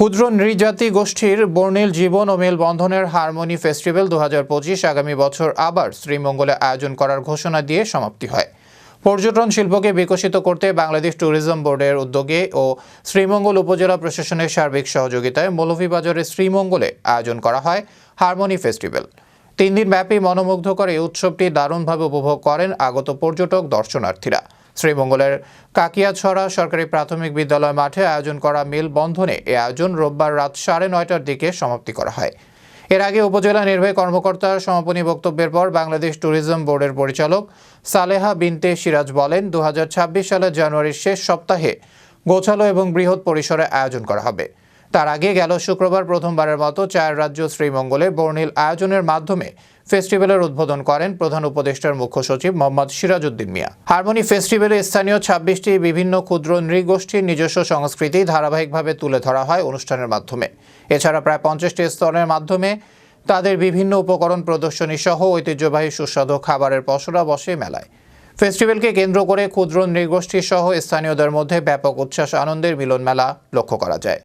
ক্ষুদ্র নৃজাতি গোষ্ঠীর বর্ণিল জীবন ও মেলবন্ধনের হারমোনি ফেস্টিভ্যাল দু হাজার পঁচিশ আগামী বছর আবার শ্রীমঙ্গলে আয়োজন করার ঘোষণা দিয়ে সমাপ্তি হয়। পর্যটন শিল্পকে বিকশিত করতে বাংলাদেশ ট্যুরিজম বোর্ডের উদ্যোগে ও শ্রীমঙ্গল উপজেলা প্রশাসনের সার্বিক সহযোগিতায় মৌলভীবাজারের শ্রীমঙ্গলে আয়োজন করা হয় হারমোনি ফেস্টিভ্যাল। তিন দিন ব্যাপী মনোমুগ্ধকর এই উৎসবটি দারুণভাবে উপভোগ করেন আগত পর্যটক, দর্শনার্থীরা। শ্রীমঙ্গলের কাকিয়াছড়া সরকারি প্রাথমিক বিদ্যালয় মাঠে আয়োজন করা মিল বন্ধনে এ আয়োজন রোববার রাত সাড়ে নয়টার দিকে সমাপ্তি করা হয়। এর আগে উপজেলা নির্বাহী কর্মকর্তার সমাপনী বক্তব্যের পর বাংলাদেশ ট্যুরিজম বোর্ডের পরিচালক সালেহা বিনতে সিরাজ বলেন দু হাজার ছাব্বিশ সালের জানুয়ারির শেষ সপ্তাহে গোছালো এবং বৃহৎ পরিসরে আয়োজন করা হবে। তার আগে গেল শুক্রবার প্রথমবারের মতো চার রাজ্য শ্রীমঙ্গলে বর্ণিল আয়োজনের মাধ্যমে ফেস্টিভ্যালের উদ্বোধন করেন প্রধান উপদেষ্টার মুখ্য সচিব মোহাম্মদ সিরাজউদ্দিন মিয়া। হারমোনি ফেস্টিভ্যালে স্থানীয় ছাব্বিশটি বিভিন্ন ক্ষুদ্র নৃগোষ্ঠীর নিজস্ব সংস্কৃতি ধারাবাহিকভাবে তুলে ধরা হয় অনুষ্ঠানের মাধ্যমে। এছাড়া প্রায় পঞ্চাশটি স্তরের মাধ্যমে তাদের বিভিন্ন উপকরণ প্রদর্শনী সহ ঐতিহ্যবাহী সুস্বাদু খাবারের পসরা বসে মেলায়। ফেস্টিভ্যালকে কেন্দ্র করে ক্ষুদ্র নৃগোষ্ঠী সহ স্থানীয়দের মধ্যে ব্যাপক উচ্ছ্বাস, আনন্দের মিলন মেলা লক্ষ্য করা যায়।